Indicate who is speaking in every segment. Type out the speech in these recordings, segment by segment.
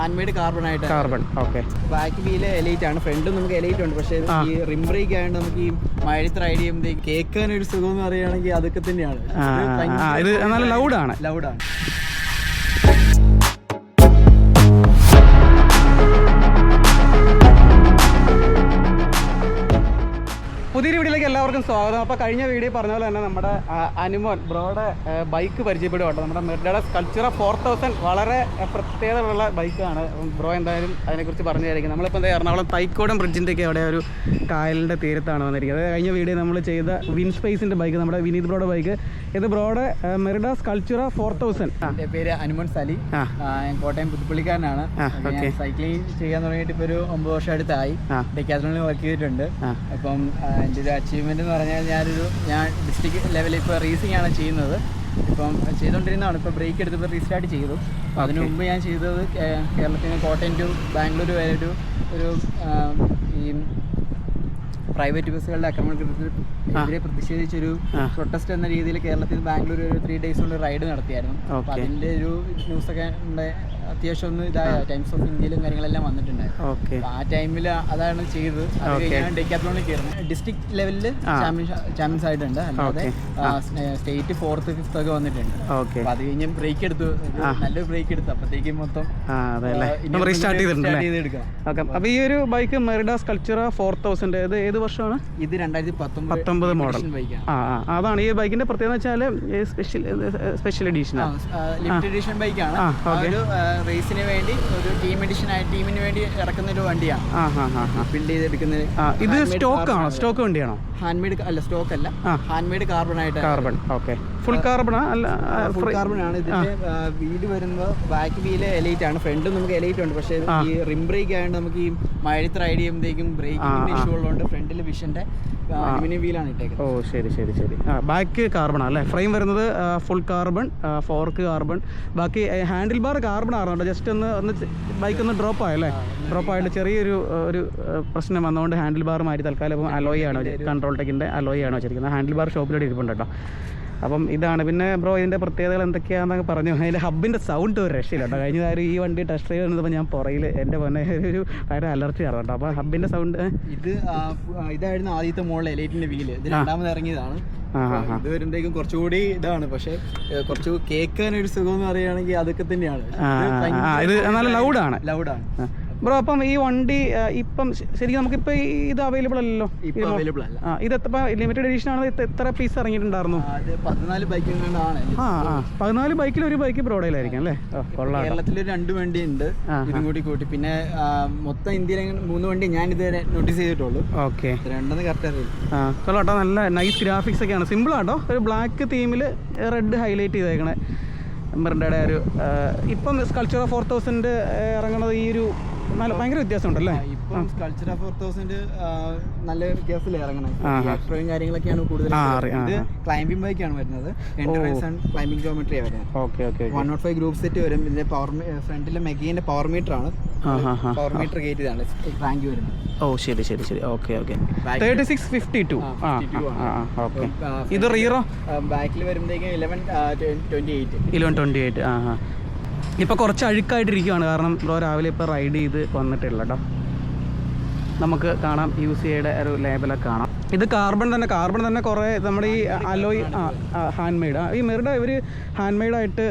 Speaker 1: Hand made carbon ആയിട്ട്
Speaker 2: carbon okay
Speaker 1: back wheel elite ആണ് ഫ്രണ്ടും നമുക്ക് എലൈറ്റ് ഉണ്ട്. പക്ഷേ ഈ റിം ബ്രേക്ക് ആയതുകൊണ്ട് നമുക്ക് ഈ മഴത്ത് റൈഡ് ചെയ്യുമ്പോൾ കേൾക്കാൻ ഒരു സുഖം എന്ന് പറയുകയാണെങ്കിൽ അതൊക്കെ തന്നെയാണ്.
Speaker 2: ഇത് നല്ല ലൗഡാണ്
Speaker 1: ലൗഡാണ്
Speaker 2: പുതിയൊരു വീഡിയോയിലേക്ക് എല്ലാവർക്കും സ്വാഗതം. അപ്പോൾ കഴിഞ്ഞ വീഡിയോ പറഞ്ഞ പോലെ തന്നെ നമ്മുടെ അനുമോൻ ബ്രോയുടെ ബൈക്ക് പരിചയപ്പെടുക കേട്ടോ. നമ്മുടെ മെർഡയുടെ സ്കൾച്ചറ ഫോർ തൗസൻഡ് വളരെ പ്രത്യേകതയുള്ള ബൈക്കാണ് ബ്രോ എന്തായാലും അതിനെക്കുറിച്ച് പറഞ്ഞു തരായിരിക്കും. നമ്മളിപ്പോൾ എന്താ എറണാകുളം തൈക്കോടം ബ്രിഡ്ജിന്റെയൊക്കെ അവിടെ ഒരു കായലിന്റെ തീരത്താണ് വന്നിരിക്കുന്നത്. അതായത് കഴിഞ്ഞ വീഡിയോ നമ്മൾ ചെയ്ത വിൻ സ്പേസിന്റെ ബൈക്ക് നമ്മുടെ വിനീത് ബ്രോയുടെ ബൈക്ക് ഇത് ബ്രോയുടെ മെറിഡ സ്കൾച്ചറ ഫോർ തൗസൻഡ്
Speaker 1: എന്റെ പേര് അനുമോൻ സലി. ഞാൻ കോട്ടയം പുതുപ്പള്ളിക്കാരനാണ്. സൈക്ലിംഗ് ചെയ്യാൻ തുടങ്ങിയിട്ട് ഇപ്പോൾ ഒരു ഒമ്പത് വർഷം അടുത്തായി
Speaker 2: ആ.
Speaker 1: വർക്ക് ചെയ്തിട്ടുണ്ട്. അപ്പം എന്റെ ഒരു അച്ചീവ്മെന്റ് എന്ന് പറഞ്ഞാൽ ഞാനൊരു ഞാൻ ഡിസ്ട്രിക്ട് ലെവലിൽ ഇപ്പോൾ റേസിംഗ് ആണ് ചെയ്യുന്നത്. ഇപ്പം ചെയ്തുകൊണ്ടിരുന്നതാണ് ഇപ്പോൾ ബ്രേക്ക് എടുത്തപ്പോൾ റീസ്റ്റാർട്ട് ചെയ്തു. അപ്പോൾ അതിന് മുമ്പ് ഞാൻ ചെയ്തത് കേരളത്തിൽ നിന്ന് കോട്ടയം ടു ബാംഗ്ലൂർ വരെ ഒരു ഒരു ഈ പ്രൈവറ്റ് ബസ്സുകളുടെ ആക്രമണത്തിനെതിരെ പ്രതിഷേധിച്ചൊരു. പ്രൊട്ടസ്റ്റ് എന്ന രീതിയിൽ കേരളത്തിൽ ബാംഗ്ലൂർ ഒരു ത്രീ ഡേയ്സ് കൊണ്ട് റൈഡ് നടത്തിയായിരുന്നു. അപ്പോൾ. അതിന്റെ ഒരു ന്യൂസൊക്കെ നമ്മുടെ അത്യാവശ്യം ഒന്ന് ഇതായ ടൈംസ് ഓഫ് ഇന്ത്യയിലും കാര്യങ്ങളെല്ലാം വന്നിട്ടുണ്ടായിരുന്നു. ആ ടൈമിൽ അതാണ് ചെയ്തത്. അത്. കഴിഞ്ഞാൽ ഡെക്കാത്ലോണിൽ കയറുന്നത് ഡിസ്ട്രിക്ട് ലെവലിൽ
Speaker 2: ആ.
Speaker 1: ചാമ്പ്യൻസ് ആയിട്ടുണ്ട്. അല്ലാതെ സ്റ്റേറ്റ് ഫോർത്ത് ഫിഫ്ത്ത് ഒക്കെ വന്നിട്ടുണ്ട്. അപ്പൊ അത് കഴിഞ്ഞ് ബ്രേക്ക് എടുത്തു. നല്ലൊരു ബ്രേക്ക് എടുത്തു. അപ്പത്തേക്കും മൊത്തം
Speaker 2: അപ്പോൾ ഈ ഒരു bike Merida Scultura four thousand ഇത് ഏത് വർഷമാണ്?
Speaker 1: ഇത് രണ്ടായിരത്തി
Speaker 2: പത്തൊമ്പത് മോഡൽ അതാണ്. ഈ ബൈക്കിന്റെ പ്രത്യേകത വെച്ചാൽ സ്പെഷ്യൽ സ്പെഷ്യൽ എഡീഷനാണ്
Speaker 1: ലിമിറ്റഡ് എഡിഷൻ ബൈക്കാണ് റേസിന് വേണ്ടി ഒരു ടീം എഡിഷൻ ആയി ടീമിന് വേണ്ടി ഇറക്കുന്ന ഒരു വണ്ടിയാണ് ബിൽഡ് ചെയ്തെടുക്കുന്ന
Speaker 2: ഇത് സ്റ്റോക്ക് ആണോ? സ്റ്റോക്ക് വണ്ടിയാണോ?
Speaker 1: ഹാൻഡ് മെയ്ഡ് അല്ല സ്റ്റോക്ക് അല്ല.
Speaker 2: ഹാൻഡ്മെയ്ഡ്
Speaker 1: ഹാൻഡ് മെയ്ഡ് കാർബൺ ആയിട്ട്
Speaker 2: കാർബൺ ഓക്കെ ഫുൾ കാർബണാ അല്ല
Speaker 1: ഫുൾ കാർബൺ ആണ്. ഇതിന്റെ വീൽ വരുമ്പോൾ ബാക്ക് വീൽ എലൈറ്റ് ആണ്. ഫ്രണ്ടും നമുക്ക് എലൈറ്റ് ഉണ്ട്. പക്ഷേ ഈ റിം ബ്രേക്ക് ആയതുകൊണ്ട് നമുക്ക് ഈ മഴത്ത് റൈഡ് ചെയ്യുമ്പോഴത്തേക്കും ബ്രേക്കിംഗ് ഇഷ്യൂ ഉള്ളതുകൊണ്ട് ഫ്രണ്ടിൽ വിഷന്റെ അലുമിനിയം വീലാണ് ഇട്ടേക്കുന്നത്.
Speaker 2: ഓ ശരി ശരി ശരി. ആ ബാക്ക് കാർബൺ അല്ലേ? ഫ്രെയിം വരുന്നത് ഫുൾ കാർബൺ ഫോർക്ക് കാർബൺ ബാക്കി ഹാൻഡിൽ ബാർ കാർബൺ ആറുണ്ട് ജസ്റ്റ് ഒന്ന് ഒന്ന് ബൈക്ക് ഒന്ന് ഡ്രോപ്പ് ആയല്ലേ ഡ്രോപ്പ് ആയിട്ട് ചെറിയൊരു ഒരു പ്രശ്നം വന്നതുകൊണ്ട് ഹാൻഡിൽ ബാർ മാറ്റി തൽക്കാലം അലോയ് ആണ് കൺട്രോൾ ടെക്കിന്റെ അലോയ് ആണ് വെച്ചിരിക്കുന്നത്. ഹാൻഡിൽ ബാർ ഷോപ്പിലൂടെ ഇരിപ്പുണ്ട് കേട്ടോ. അപ്പം ഇതാണ്. പിന്നെ ബ്രോ ഇതിന്റെ പ്രത്യേകതകൾ എന്തൊക്കെയാണെന്നൊക്കെ പറഞ്ഞു അതിന്റെ ഹബിന്റെ സൗണ്ട് ഒരു രക്ഷയില്ല കേട്ടോ. കഴിഞ്ഞ കാര്യം ഈ വണ്ടി ടെസ്റ്റ് ഡ്രൈവ് വന്നപ്പോൾ ഞാൻ പുറയിൽ എന്റെ പൊന്നെ ഒരു ഭയങ്കര അലർച്ചി ആണ് കേട്ടോ. അപ്പോൾ ഹബിന്റെ സൗണ്ട്
Speaker 1: ഇത് ഇതായിരുന്നു ആദ്യത്തെ മോളിൽ എലൈറ്റിന്റെ വീൽ ഇത് രണ്ടാമത് ഇറങ്ങിയതാണ്. ഇത് വരുമ്പോഴേക്കും കുറച്ചുകൂടി ഇതാണ്. പക്ഷേ കുറച്ച് കേൾക്കാൻ ഒരു സുഖം എന്ന് പറയുകയാണെങ്കിൽ അതൊക്കെ തന്നെയാണ്.
Speaker 2: ഇത് നല്ല ലൗഡാണ്
Speaker 1: ലൗഡാണ്
Speaker 2: ബ്രോ അപ്പം ഈ വണ്ടി ഇപ്പം ശരിക്കും നമുക്കിപ്പോൾ ഇത് അവൈലബിൾ അല്ലല്ലോ?
Speaker 1: അവൈലബിൾ അല്ല.
Speaker 2: ആ ഇത് എത്ര ലിമിറ്റഡ് എഡിഷൻ ആണ് എത്ര പീസ് ഇറങ്ങിയിട്ടുണ്ടായിരുന്നു?
Speaker 1: പതിനാല് ബൈക്ക്
Speaker 2: ആ ആ പതിനാല് ബൈക്കിൽ ഒരു ബൈക്ക് ബ്രോഡയിലായിരിക്കും അല്ലേ? കൊള്ളാം
Speaker 1: കേരളത്തിൽ രണ്ട് വണ്ടി ഉണ്ട് ഇതും കൂടി കൂട്ടി. പിന്നെ മൊത്തം ഇന്ത്യയിലെ മൂന്ന് വണ്ടി ഞാൻ ഇതുവരെ നോട്ടീസ് ചെയ്തിട്ടുള്ളൂ.
Speaker 2: ഓക്കെ.
Speaker 1: രണ്ടെന്ന് കറക്റ്റ് അറിയില്ല.
Speaker 2: ആ നല്ല നൈസ് ഗ്രാഫിക്സ് ഒക്കെയാണ്. സിമ്പിൾ ആട്ടോ ഒരു ബ്ലാക്ക് തീമിൽ റെഡ് ഹൈലൈറ്റ് ചെയ്തേക്കണേ. ഒരു ഇപ്പം സ്കൾച്ചർ ഫോർ തൗസൻഡ് ഇറങ്ങുന്നത് ഈ ഒരു നല്ല ഭയങ്കര വ്യത്യാസമുണ്ടല്ലേ?
Speaker 1: ഇപ്പം സ്കൾച്ചർ ഫോർ തൗസൻഡ് നല്ല വ്യത്യാസത്തിൽ ഇറങ്ങണം
Speaker 2: ആ, ആ.
Speaker 1: യാത്രയും കാര്യങ്ങളൊക്കെയാണ് കൂടുതൽ ഇത്. ക്ലൈംബിംഗ് ബൈക്കാണ് വരുന്നത്. എൻട്രൻസ് ആൻഡ് ക്ലൈംബിംഗ് ജോമെട്രിയാണ് വരുന്നത്.
Speaker 2: Okay okay
Speaker 1: one nought five group set വരും. ഇതിന്റെ പവർ ഫ്രണ്ടിലെ മെഗീന്റെ പവർ മീറ്റർ ആണ്. പവർ മീറ്റർ കയറ്റി ഇതാണ്. റാങ്ക് വരുന്നത്.
Speaker 2: ഓ ശരി ശരി ശരി. Okay okay. Thirty six fifty two
Speaker 1: ആ,
Speaker 2: ആ
Speaker 1: 52
Speaker 2: ആ ആ ഓക്കെ. ഇത് റീറോ
Speaker 1: ബാക്കിൽ വരുമ്പോഴത്തേക്കും eleven twenty eight
Speaker 2: eleven twenty eight ആ ഇപ്പോൾ കുറച്ച് അഴുക്കായിട്ടിരിക്കുകയാണ് കാരണം ബ്രോ രാവിലെ ഇപ്പോൾ റൈഡ് ചെയ്ത് വന്നിട്ടില്ല കേട്ടോ നമുക്ക് കാണാം യു സി ഐയുടെ ഒരു ലേബലൊക്കെ കാണാം. ഇത് കാർബൺ തന്നെ കാർബൺ തന്നെ കുറേ നമ്മുടെ ഈ അലോയ് ഹാൻഡ് മെയ്ഡ് ഈ മെറിഡ ഇവർ ഹാൻഡ് മെയ്ഡായിട്ട്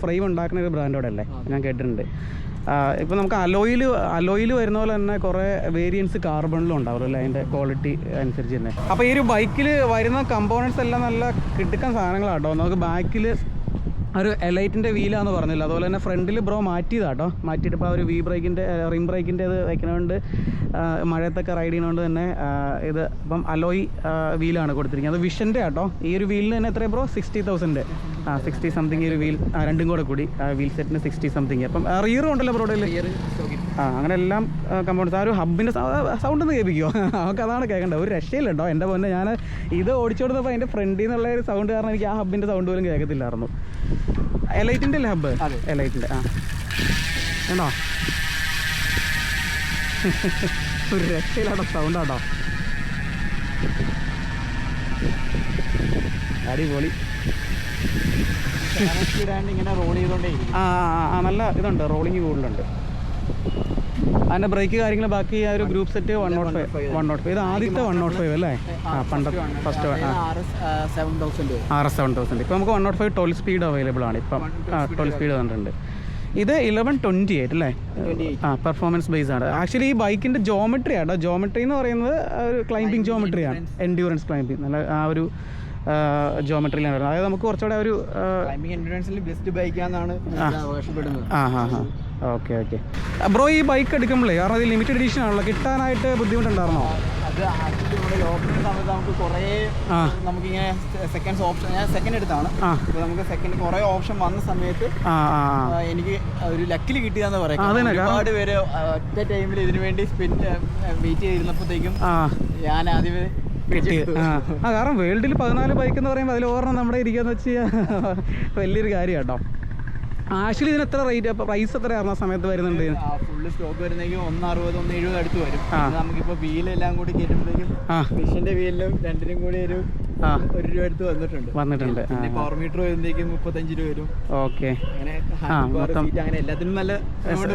Speaker 2: ഫ്രെയിം ഉണ്ടാക്കുന്ന ഒരു ബ്രാൻഡോടെ അല്ലേ? ഞാൻ കേട്ടിട്ടുണ്ട്. ഇപ്പോൾ നമുക്ക് അലോയിൽ അലോയിൽ വരുന്ന പോലെ തന്നെ കുറേ വേരിയൻസ് കാർബണിലും ഉണ്ടാവും അല്ലേ? അതിന്റെ ക്വാളിറ്റി അനുസരിച്ച് തന്നെ. അപ്പോൾ ഈ ഒരു ബൈക്കിൽ വരുന്ന കമ്പോണൻസ് എല്ലാം നല്ല കിട്ടുക്കാൻ സാധനങ്ങളാട്ടോ നമുക്ക് ബാക്കിൽ ഒരു എലൈറ്റിന്റെ വീലാന്ന് പറഞ്ഞില്ല. അതുപോലെ തന്നെ ഫ്രണ്ടിൽ ബ്രോ മാറ്റിയതാട്ടോ മാറ്റിയിട്ട് ഇപ്പോൾ ആ ഒരു വി ബ്രേക്കിന്റെ റിം ബ്രേക്കിന്റെ ഇത് ആ, മഴയത്തൊക്കെ റൈഡ് ചെയ്യുന്നതുകൊണ്ട് തന്നെ ഇത് ഇപ്പം അലോയ് വീലാണ് കൊടുത്തിരിക്കുന്നത്. അത് വിഷന്റെ ആട്ടോ ഈ ഒരു വീലിന് തന്നെ എത്രയാണ് ബ്രോ? സിക്സ്റ്റി തൗസൻഡ് ആ സിക്സ്റ്റി സംതിങ് ഈ ഒരു വീൽ രണ്ടും കൂടെ കൂടി ആ വീൽ സെറ്റിന് സിക്സ്റ്റി സംതിങ് അപ്പം റിയറും ഉണ്ടല്ലോ ബ്രോഡയിൽ ആ അങ്ങനെ എല്ലാം കമ്പോണ്ട്സ് ആ ഒരു ഹബിന്റെ സൗണ്ട് ഒന്ന് കേൾപ്പിക്കുമോ നമുക്ക് അതാണ് കേൾക്കേണ്ടത്. ഒരു രക്ഷയില്ല കേട്ടോ എന്റെ പൊന്നെ ഞാൻ ഇത് ഓടിച്ചോടുന്നപ്പോൾ അതിന്റെ ഫ്രണ്ടിൽ നിന്നുള്ള ഒരു സൗണ്ട് കാരണം എനിക്ക് ആ ഹബിന്റെ സൗണ്ട് പോലും കേൾക്കത്തില്ലായിരുന്നു. എലൈറ്റിന്റെ അല്ലേ ഹബ്ബ്. എലൈറ്റിന്റെ ആ. വേണോ ഒരു രക്ഷയിലാട്ടോ സൗണ്ട് ആട്ടോ. അടിപൊളി.
Speaker 1: ഇങ്ങനെ റോൾ ചെയ്തോണ്ടേ
Speaker 2: ആ, ആ നല്ല ഇതുണ്ട് റോളിങ് കൂടുതലുണ്ട്. അതിന്റെ ബ്രേക്ക് കാര്യങ്ങൾ ബാക്കി ആ ഒരു group set one nought five one nought five ഇത് ആദ്യത്തെ വൺ നോട്ട് ഫൈവ് അല്ലേ? ആ പണ്ട് first
Speaker 1: R S seven thousand
Speaker 2: ഇപ്പോൾ നമുക്ക് one nought five twelve speed available ആണ്. ഇപ്പം ആ ട്വൽവ് സ്പീഡ് വന്നിട്ടുണ്ട്. ഇത് ഇലവൻ ട്വന്റി എയ്റ്റ് അല്ലേ ആ പെർഫോമൻസ് ബേസ് ആണ്. ആക്ച്വലി ഈ ബൈക്കിന്റെ ജോമെട്രി ആട്ടോ ജോമെട്രി എന്ന് പറയുന്നത് ഒരു ക്ലൈംബിംഗ് ജോമെട്രിയാണ് എൻഡ്യൂറൻസ് ക്ലൈംബിംഗ് നല്ല ആ ഒരു ജോമെട്രിയിലാണ് ആണ് അതായത് നമുക്ക് കുറച്ചുകൂടെ ഒരു
Speaker 1: ബെസ്റ്റ് ബൈക്കാണെന്നാണ് അവകാശപ്പെടുന്നത്.
Speaker 2: ആ ഹാ ഹാ ഓക്കെ ഓക്കെ. ബ്രോ ഈ ബൈക്ക് എടുക്കുമ്പോഴേ കാരണം ഇത് ലിമിറ്റഡ് എഡിഷൻ ആണല്ലോ കിട്ടാനായിട്ട് ബുദ്ധിമുട്ടുണ്ടായിരുന്നോ?
Speaker 1: അത് സമയത്ത് നമുക്ക് കുറേ
Speaker 2: ആ.
Speaker 1: നമുക്കിങ്ങനെ സെക്കൻഡ് ഓപ്ഷൻ ഞാൻ സെക്കൻഡ് എടുത്താണ്. അപ്പോൾ നമുക്ക് സെക്കൻഡ് കുറേ ഓപ്ഷൻ വന്ന സമയത്ത് എനിക്ക് ഒരു ലക്കിൽ കിട്ടിയെന്ന് പറയാം. ഒരുപാട് പേര് ഒറ്റ ടൈമിൽ ഇതിനു വേണ്ടി സ്പിൻ വെയിറ്റ് ചെയ്തിരുന്നപ്പോഴത്തേക്കും ഞാൻ
Speaker 2: ആദ്യം ആ കാരണം വേൾഡിൽ പതിനാല് ബൈക്ക് എന്ന് പറയുമ്പോൾ അതിൽ ഓർമ്മ നമ്മുടെ വെച്ച് വലിയൊരു കാര്യം കേട്ടോ ആക്ച്വലി ഇതിന് എത്ര റേറ്റ് പ്രൈസ് എത്രയാണ് ആ സമയത്ത് വരുന്നുണ്ട്?
Speaker 1: ഫുള്ള് സ്റ്റോക്ക് വരുന്നെങ്കിൽ ഒന്ന് അറുപത് ഒന്ന് എഴുപത് അടുത്ത് വരും. നമുക്കിപ്പോ വീലെല്ലാം കൂടി കയറ്റുമ്പോഴത്തേക്കും
Speaker 2: ആ.
Speaker 1: മിഷന്റെ വീലിലും രണ്ടിനും കൂടി ഒരു ഒരു രൂപ അടുത്ത് വന്നിട്ടുണ്ട്.
Speaker 2: വന്നിട്ടുണ്ട്.
Speaker 1: പവർ മീറ്റർ വരുമ്പോഴത്തേക്കും മുപ്പത്തഞ്ച് രൂപ വരും.
Speaker 2: ഓക്കെ.
Speaker 1: അങ്ങനെ എല്ലാത്തിനും നല്ല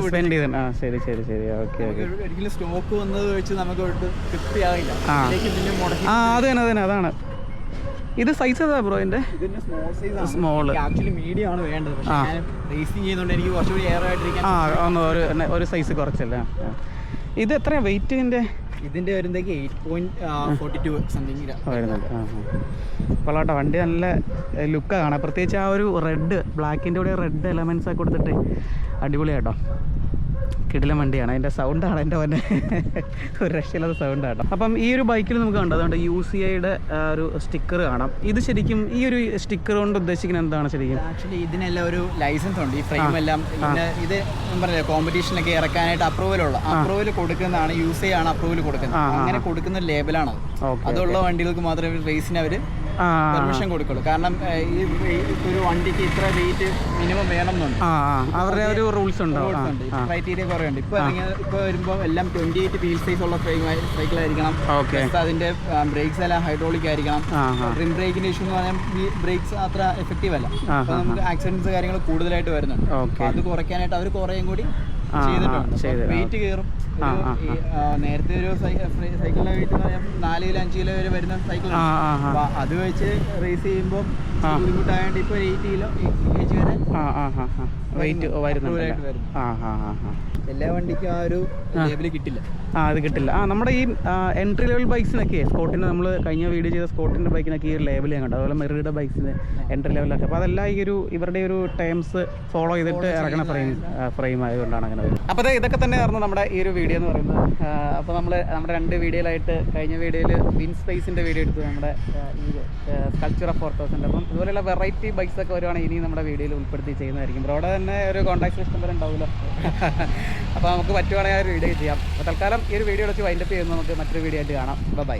Speaker 2: സ്പെൻഡ് ചെയ്തിട്ടുണ്ട്. ആ ശരി ശരി ശരി. Okay okay.
Speaker 1: ഒരിക്കലും സ്റ്റോക്ക് വന്നത് വെച്ച് നമുക്ക് കിട്ടിയാകില്ല
Speaker 2: ആ. അത് തന്നെ അതാണ്. ഇത് സൈസ് ഏതാ ബ്രോ
Speaker 1: എന്റെ സ്മോൾ
Speaker 2: ആ. ഒന്ന് ഒരു ഒരു സൈസ് കുറച്ചല്ല? ഇത് എത്രയാണ് വെയിറ്റ് ഇതിന്റെ?
Speaker 1: ഇതിന്റെ വരുന്നതൊക്കെ eight point forty two something
Speaker 2: വരുന്നുണ്ട്. ആ കൊള്ളാട്ടോ. വണ്ടി നല്ല ലുക്കാണ് കാണാം പ്രത്യേകിച്ച് ആ ഒരു റെഡ് ബ്ലാക്കിന്റെ കൂടെ റെഡ് എലമെന്റ്സ് ഒക്കെ കൊടുത്തിട്ട് അടിപൊളിയാട്ടോ. കിടിലം വണ്ടിയാണ്. അതിന്റെ സൗണ്ടാണ് എന്റെ തന്നെ ഒരു രക്ഷയില്ലാത്ത സൗണ്ടാണ് അപ്പം ഈ ഒരു ബൈക്കിൽ നമുക്ക് കണ്ടത് അതുകൊണ്ട് യു സി ഐയുടെ ഒരു സ്റ്റിക്കർ കാണാം. ഇത് ശരിക്കും ഈ ഒരു സ്റ്റിക്കർ കൊണ്ട് ഉദ്ദേശിക്കുന്നത് എന്താണ് ശരിക്കും?
Speaker 1: ആക്ച്വലി ഇതിനെല്ലാം ഒരു ലൈസൻസ് ഉണ്ട്. ഈ ഫ്രെയിം എല്ലാം. ഇത് പറഞ്ഞില്ല കോമ്പറ്റീഷനൊക്കെ ഇറക്കാനായിട്ട് അപ്രൂവൽ ഉള്ള. അപ്രൂവൽ കൊടുക്കുന്നതാണ് യു സി ഐ ആണ്
Speaker 2: അപ്രൂവൽ കൊടുക്കുന്നത്.
Speaker 1: അങ്ങനെ കൊടുക്കുന്ന ലേബലാണ് അതുള്ള വണ്ടികൾക്ക് മാത്രമേ റേസിന് അവർ പെർമിഷൻ കൊടുക്കുള്ളൂ. കാരണം ഈ ഒരു വണ്ടിക്ക് ഇത്ര വെയിറ്റ് മിനിമം വേണം എന്നുണ്ട്
Speaker 2: അവരുടെ ഒരു റൂൾസ് ഉണ്ട്.
Speaker 1: ക്രൈറ്റീരിയ കുറേ ഉണ്ട്. ഇപ്പൊ ഇപ്പൊ വരുമ്പോൾ എല്ലാം ട്വന്റി എയ്റ്റ് വീൽ സൈസ് ഉള്ള സൈക്കിൾ ആയിരിക്കണം. അതിന്റെ ബ്രേക്സ് എല്ലാം ഹൈഡ്രോളിക് ആയിരിക്കണം. റിം ബ്രേക്കിന്റെ ഇഷ്യൂ എന്ന് പറഞ്ഞാൽ ബ്രേക്സ് അത്ര എഫക്റ്റീവ് അല്ല. നമുക്ക് ആക്സിഡൻസ് കാര്യങ്ങൾ കൂടുതലായിട്ട് വരുന്നുണ്ട്. അത് കുറയ്ക്കാനായിട്ട് അവർ കുറേയും കൂടി ചെയ്തിട്ടുണ്ട്. വെയിറ്റ് കയറും. നേരത്തെ ഒരു സൈക്കിളിനെ വെയിറ്റ് പറഞ്ഞാൽ നാല് കിലോ അഞ്ച് കിലോ വരെ വരുന്ന സൈക്കിൾ അത് വെച്ച് റേസ് ചെയ്യുമ്പോൾ. ബുദ്ധിമുട്ടായതുകൊണ്ട് ഇപ്പൊ എയ്റ്റ് കിലോ വരെ
Speaker 2: വെയിറ്റ് വരുന്നുണ്ട്. ആ ആ ആ.
Speaker 1: എല്ലാ വണ്ടിക്കും ആ ഒരു ലേബിൾ കിട്ടില്ല.
Speaker 2: ആ അത് കിട്ടില്ല. ആ നമ്മുടെ ഈ എൻട്രി ലെവൽ ബൈക്സിനൊക്കെ സ്കോട്ടിന് നമ്മൾ കഴിഞ്ഞ വീഡിയോ ചെയ്ത സ്കോട്ടിന്റെ ബൈക്കിനൊക്കെ ഈ ഒരു ലേബിൾ ഞാൻ കണ്ടു. അതുപോലെ മെറിയുടെ ബൈക്സിന് എൻട്രി ലെവലൊക്കെ അപ്പോൾ അതെല്ലാം ഈ ഒരു ഇവരുടെ ഒരു ടൈംസ് ഫോളോ ചെയ്തിട്ട് ഇറങ്ങണ ഫ്രെയിം ഫ്രെയിം ആയതുകൊണ്ടാണ് അങ്ങനെ അപ്പോൾ അതെ ഇതൊക്കെ തന്നെ തന്നെയായിരുന്നു നമ്മുടെ ഈ ഒരു വീഡിയോ എന്ന് പറയുന്നത്. അപ്പോൾ നമ്മൾ നമ്മുടെ രണ്ട് വീഡിയോയിലായിട്ട് കഴിഞ്ഞ വീഡിയോയിൽ വിൻ സ്പേസിന്റെ വീഡിയോ എടുത്തു നമ്മുടെ ഈ സ്കൾച്ചർ ഓഫ് ഫോർ തൗസൻഡ് അപ്പം ഇതുപോലെയുള്ള വെറൈറ്റി ബൈക്സ് ഒക്കെ വരുവാണെങ്കിൽ ഇനി നമ്മുടെ വീഡിയോയിൽ ഉൾപ്പെടുത്തി ചെയ്യുന്നതായിരിക്കും. അവിടെ തന്നെ ഒരു കോൺടാക്ട് സിസ്റ്റം വരെ ഉണ്ടാവുമല്ലോ. അപ്പോൾ നമുക്ക് പറ്റുവാണെങ്കിൽ ആ ഒരു വീഡിയോ ചെയ്യാം. അപ്പോൾ തൽക്കാലം ഈ ഒരു വീഡിയോ വെച്ച് വൈൻഡപ്പ് ചെയ്യുന്നത് നമുക്ക് മറ്റൊരു വീഡിയോ ആയിട്ട് കാണാം. ബൈ